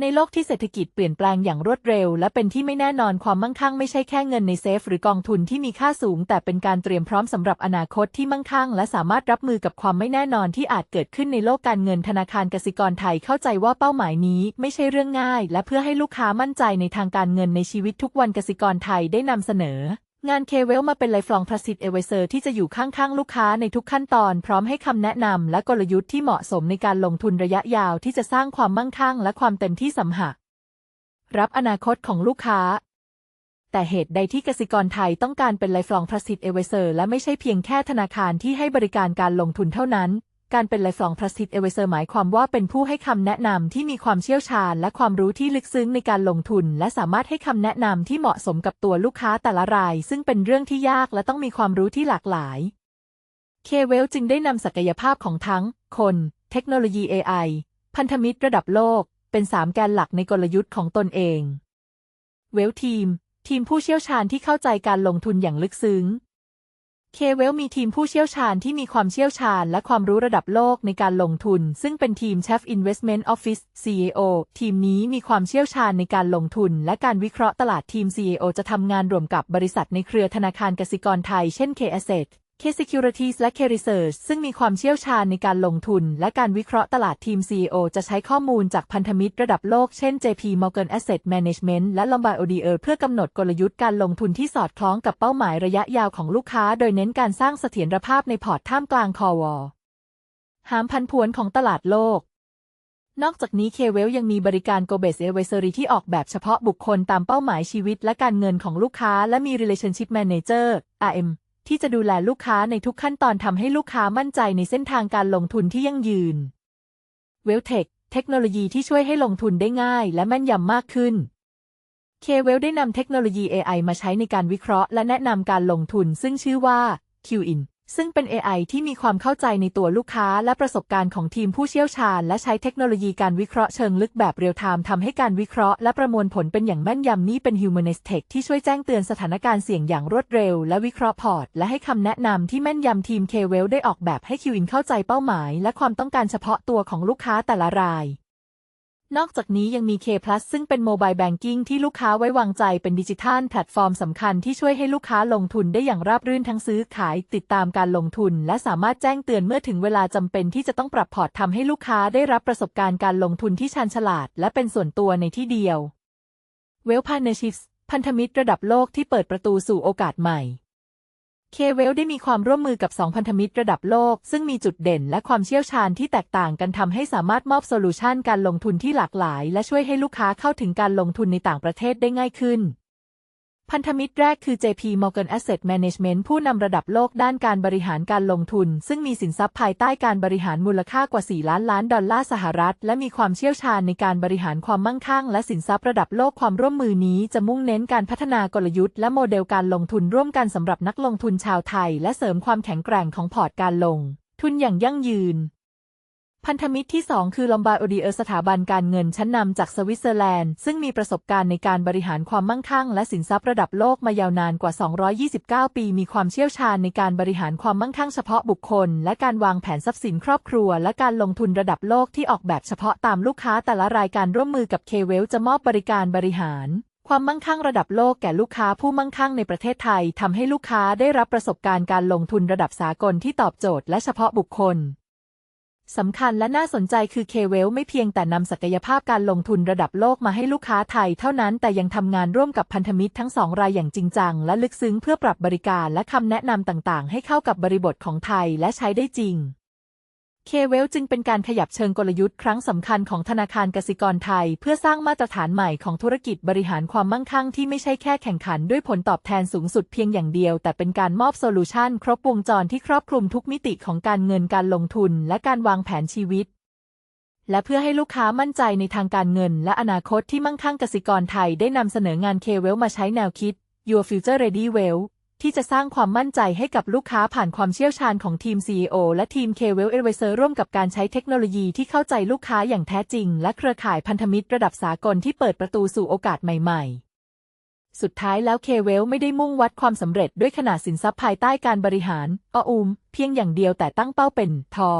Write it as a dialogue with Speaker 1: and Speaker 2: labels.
Speaker 1: ในโลกที่เศรษฐกิจเปลี่ยนแปลงอย่างรวดเร็ว และเป็นที่ไม่แน่นอนความมั่งคั่งไม่ใช่แค่เงินในเซฟ หรือกองทุนที่มีค่าสูง แต่เป็นการเตรียมพร้อมสำหรับอนาคตที่มั่งคั่ง และสามารถรับมือกับความไม่แน่นอนที่อาจเกิดขึ้นในโลกการเงินธนาคารกสิกรไทยเข้าใจว่าเป้าหมายนี้ไม่ใช่เรื่องง่าย และเพื่อให้ลูกค้ามั่นใจในทางการเงินในชีวิตทุกวันกสิกรไทยได้นำเสนอ งานเคเวลมาเป็นไลฟลองพระสิทธิ์เอเวเซอร์ที่จะอยู่ข้างๆ ลูกค้าในทุกขั้นตอน พร้อมให้คำแนะนำและกลยุทธ์ที่เหมาะสมในการลงทุนระยะยาวที่จะสร้างความมั่งคั่งและความเต็มที่สำหักรับอนาคตของลูกค้า แต่เหตุใดที่กสิกรไทยต้องการเป็นไลฟลองพระสิทธิ์เอเวเซอร์และไม่ใช่เพียงแค่ธนาคารที่ให้บริการการลงทุนเท่านั้น การเป็นไลฟลองพระสิทธิ์เอเวเซอร์หมายความว่าเป็นผู้ให้คำแนะนำที่มีความเชี่ยวชาญ และความรู้ที่ลึกซึ้งในการลงทุน และสามารถให้คำแนะนำที่เหมาะสมกับตัวลูกค้าแต่ละราย ซึ่งเป็นเรื่องที่ยากและต้องมีความรู้ที่หลากหลายเคเวลจึงได้นำศักยภาพของทั้ง คน เทคโนโลยี AI พันธมิตรระดับโลก เป็นสามแกนหลักในกลยุทธ์ของตนเอง เวลทีม ทีมผู้เชี่ยวชาญที่เข้าใจการลงทุนอย่างลึกซึ้ง เคเวลมีทีมผู้เชี่ยวชาญที่มีความเชี่ยวชาญและความรู้ระดับโลกในการลงทุน ซึ่งเป็นทีม Chef Investment Office CEO ทีมนี้มีความเชี่ยวชาญในการลงทุน และการวิเคราะห์ตลาดทีม CEO จะทำงานร่วมกับบริษัทในเครือธนาคารกสิกรไทยเช่น K Asset K Securities และ K Research ซึ่งมีความเชี่ยวชาญในการลงทุน และการวิเคราะห์ตลาดทีม CEO จะใช้ข้อมูลจากพันธมิตรระดับโลกเช่น JP Morgan Asset Management และ Lombard Odier เพื่อกำหนดกลยุทธ์การลงทุนที่สอดคล้องกับเป้าหมายระยะยาวของลูกค้า โดยเน้นการสร้างเสถียรภาพในพอร์ตท่ามกลางคอวอหามพันผวนของตลาดโลกนอกจากนี้เคเวลยังมีบริการ Go Base Advisory ที่ออกแบบเฉพาะบุคคลตามเป้าหมายชีวิตและการเงินของลูกค้า และมี Relationship Manager RM ที่จะดูแลลูกค้าในทุกขั้นตอนทำให้ลูกค้ามั่นใจในเส้นทางการลงทุนที่ยั่งยืน เวลเทคเทคโนโลยีที่ช่วยให้ลงทุนได้ง่ายและแม่นยำมากขึ้น เคเวลได้นำเทคโนโลยี AI มาใช้ในการวิเคราะห์และแนะนำการลงทุนซึ่งชื่อว่า QIN ซึ่งเป็น AI ที่มีความเข้าใจในตัวลูกค้าและประสบการณ์ของทีมผู้เชี่ยวชาญ และใช้เทคโนโลยีการวิเคราะห์เชิงลึกแบบเรียลไทม์ทำให้การวิเคราะห์และประมวลผลเป็นอย่างแม่นยำนี่เป็น Humanist Tech ที่ช่วยแจ้งเตือนสถานการณ์เสี่ยงอย่างรวดเร็ว และวิเคราะห์พอร์ต และให้คำแนะนำที่แม่นยำทีม Kwell ได้ออกแบบให้ QIN เข้าใจเป้าหมาย และความต้องการเฉพาะตัวของลูกค้าแต่ละราย นอกจากนี้ยังมี K Plus ซึ่งเป็นโมบายแบงกิ้งที่ลูกค้าไว้วางใจเป็นดิจิทัลแพลตฟอร์มสำคัญที่ช่วยให้ลูกค้าลงทุนได้อย่างราบรื่นทั้งซื้อขาย ติดตามการลงทุน และสามารถแจ้งเตือนเมื่อถึงเวลาจำเป็นที่จะต้องปรับพอร์ตทำให้ลูกค้าได้รับประสบการณ์การลงทุนที่ชาญฉลาด และเป็นส่วนตัวในที่เดียว Well Partnerships พันธมิตรระดับโลกที่เปิดประตูสู่โอกาสใหม่ เคเวลได้มีความร่วมมือกับ2พันธมิตรระดับโลก ซึ่งมีจุดเด่นและความเชี่ยวชาญที่แตกต่างกันทำให้สามารถมอบโซลูชันการลงทุนที่หลากหลาย และช่วยให้ลูกค้าเข้าถึงการลงทุนในต่างประเทศได้ง่ายขึ้น พันธมิตรแรกคือ JP Morgan Asset Management ผู้นำระดับโลกด้านการบริหารการลงทุน ซึ่งมีสินทรัพย์ภายใต้การบริหารมูลค่ากว่า 4 ล้านล้านดอลลาร์สหรัฐ และมีความเชี่ยวชาญในการบริหารความมั่งคั่ง และสินทรัพย์ระดับโลกความร่วมมือนี้จะมุ่งเน้นการพัฒนากลยุทธ์และโมเดลการลงทุนร่วมกันสำหรับนักลงทุนชาวไทย และเสริมความแข็งแกร่งของพอร์ตการลงทุนอย่างยั่งยืน พันธมิตรที่ 2 คือลอมบาร์โอดีเออสถาบันการเงินชั้นนำจากสวิตเซอร์แลนด์ ซึ่งมีประสบการณ์ในการบริหารความมั่งคั่ง และสินทรัพย์ระดับโลกมายาวนานกว่า 229 ปี มีความเชี่ยวชาญในการบริหารความมั่งคั่งเฉพาะบุคคล และการวางแผนทรัพย์สินครอบครัว และการลงทุนระดับโลกที่ออกแบบเฉพาะตามลูกค้าแต่ละรายการร่วมมือกับเคเวลจะมอบบริการบริหารความมั่งคั่งระดับโลกแก่ลูกค้าผู้มั่งคั่งในประเทศไทยทำให้ลูกค้าได้รับประสบการณ์การลงทุนระดับสากลที่ตอบโจทย์และเฉพาะบุคคล สำคัญและน่าสนใจคือเคเวลไม่เพียงแต่นำศักยภาพการลงทุนระดับโลกมาให้ลูกค้าไทยเท่านั้นแต่ยังทำงานร่วมกับพันธมิตรทั้งสองรายอย่างจริงจัง และลึกซึ้งเพื่อปรับบริการและคำแนะนำต่างๆ ให้เข้ากับบริบทของไทยและใช้ได้จริง เคเวลจึงเป็นการขยับเชิงกลยุทธ์ครั้งสำคัญของธนาคารกสิกรไทย เพื่อสร้างมาตรฐานใหม่ของธุรกิจบริหารความมั่งคั่งที่ไม่ใช่แค่แข่งขันด้วยผลตอบแทนสูงสุดเพียงอย่างเดียว แต่เป็นการมอบโซลูชันครบวงจรที่ครอบคลุมทุกมิติของการเงินการลงทุน และการวางแผนชีวิต และเพื่อให้ลูกค้ามั่นใจในทางการเงิน และอนาคตที่มั่งคั่งกสิกรไทยได้นำเสนองานเคเวลมาใช้แนวคิด Your Future Ready Well ที่จะสร้างความมั่นใจให้กับลูกค้าผ่านความเชี่ยวชาญของทีม CEO และทีม Kwell Advisor ร่วมกับการใช้เทคโนโลยีที่เข้าใจลูกค้าอย่างแท้จริง และเครือข่ายพันธมิตรระดับสากลที่เปิดประตูสู่โอกาสใหม่ๆ สุดท้ายแล้ว Kwell ไม่ได้มุ่งวัดความสำเร็จด้วยขนาดสินทรัพย์ภายใต้การบริหารออูมเพียงอย่างเดียวแต่ตั้งเป้าเป็นทอ